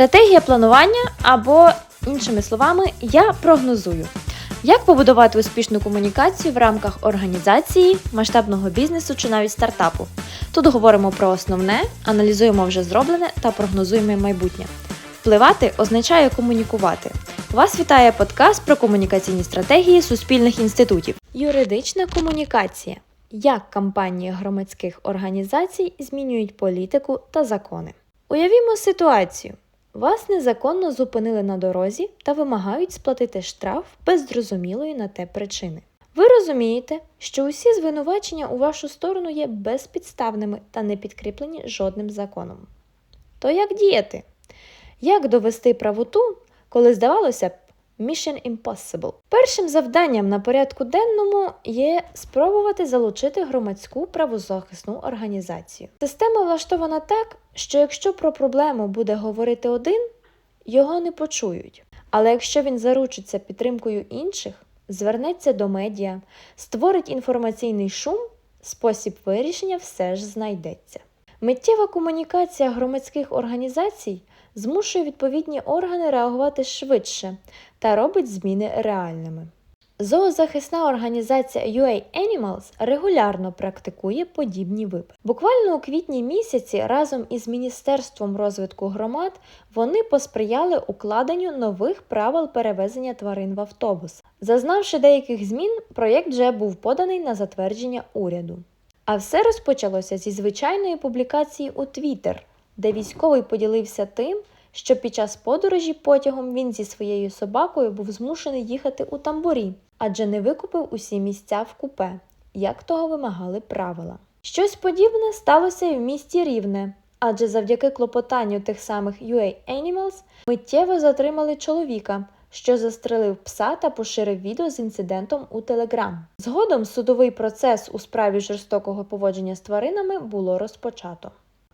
Стратегія планування або, іншими словами, я прогнозую. Як побудувати успішну комунікацію в рамках організації, масштабного бізнесу чи навіть стартапу? Тут говоримо про основне, аналізуємо вже зроблене та прогнозуємо майбутнє. Впливати означає комунікувати. Вас вітає подкаст про комунікаційні стратегії суспільних інститутів. Юридична комунікація. Як кампанії громадських організацій змінюють політику та закони. Уявімо ситуацію. Вас незаконно зупинили на дорозі та вимагають сплатити штраф без зрозумілої на те причини. Ви розумієте, що усі звинувачення у вашу сторону є безпідставними та не підкріплені жодним законом. То як діяти? Як довести правоту, коли здавалося б Mission Impossible? Першим завданням на порядку денному є спробувати залучити громадську правозахисну організацію. Система влаштована так, що якщо про проблему буде говорити один, його не почують. Але якщо він заручиться підтримкою інших, звернеться до медіа, створить інформаційний шум, спосіб вирішення все ж знайдеться. Миттєва комунікація громадських організацій змушує відповідні органи реагувати швидше та робить зміни реальними. Зоозахисна організація UA Animals регулярно практикує подібні випадки. Буквально у квітні місяці разом із Міністерством розвитку громад вони посприяли укладенню нових правил перевезення тварин в автобус. Зазнавши деяких змін, проєкт вже був поданий на затвердження уряду. А все розпочалося зі звичайної публікації у Twitter, де військовий поділився тим, що під час подорожі потягом він зі своєю собакою був змушений їхати у тамбурі, адже не викупив усі місця в купе, як того вимагали правила. Щось подібне сталося і в місті Рівне, адже завдяки клопотанню тих самих UA Animals миттєво затримали чоловіка, що застрелив пса та поширив відео з інцидентом у Телеграм. Згодом судовий процес у справі жорстокого поводження з тваринами було розпочато.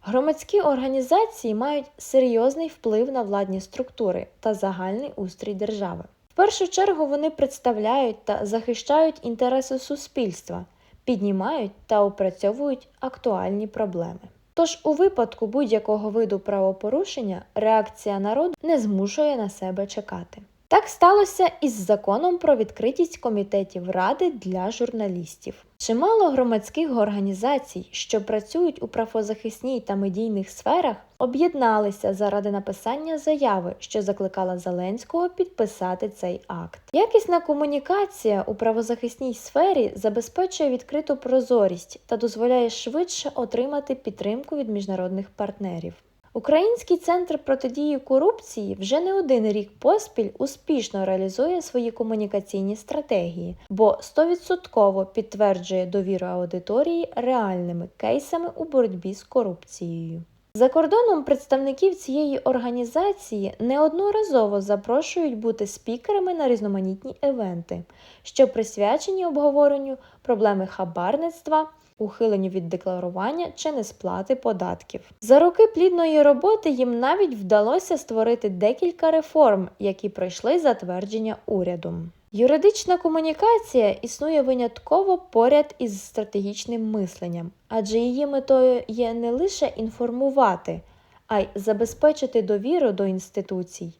Громадські організації мають серйозний вплив на владні структури та загальний устрій держави. В першу чергу вони представляють та захищають інтереси суспільства, піднімають та опрацьовують актуальні проблеми. Тож у випадку будь-якого виду правопорушення реакція народу не змушує на себе чекати. Так сталося із законом про відкритість комітетів ради для журналістів. Чимало громадських організацій, що працюють у правозахисній та медійних сферах, об'єдналися заради написання заяви, що закликала Зеленського підписати цей акт. Якісна комунікація у правозахисній сфері забезпечує відкриту прозорість та дозволяє швидше отримати підтримку від міжнародних партнерів. Український центр протидії корупції вже не один рік поспіль успішно реалізує свої комунікаційні стратегії, бо 100% підтверджує довіру аудиторії реальними кейсами у боротьбі з корупцією. За кордоном представників цієї організації неодноразово запрошують бути спікерами на різноманітні івенти, що присвячені обговоренню проблеми хабарництва ухиленню від декларування чи несплати податків. За роки плідної роботи їм навіть вдалося створити декілька реформ, які пройшли затвердження урядом. Юридична комунікація існує винятково поряд із стратегічним мисленням, адже її метою є не лише інформувати, а й забезпечити довіру до інституцій,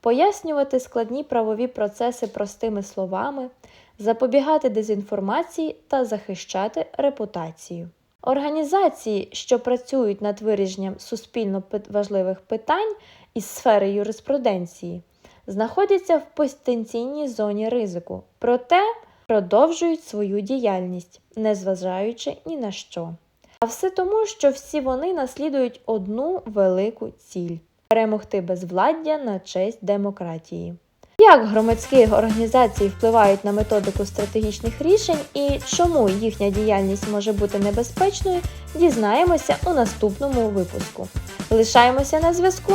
пояснювати складні правові процеси простими словами, запобігати дезінформації та захищати репутацію. Організації, що працюють над вирішенням суспільно важливих питань із сфери юриспруденції, знаходяться в потенційній зоні ризику, проте продовжують свою діяльність, незважаючи ні на що. А все тому, що всі вони наслідують одну велику ціль перемогти безвладдя на честь демократії. Як громадські організації впливають на методику стратегічних рішень і чому їхня діяльність може бути небезпечною, дізнаємося у наступному випуску. Лишаємося на зв'язку!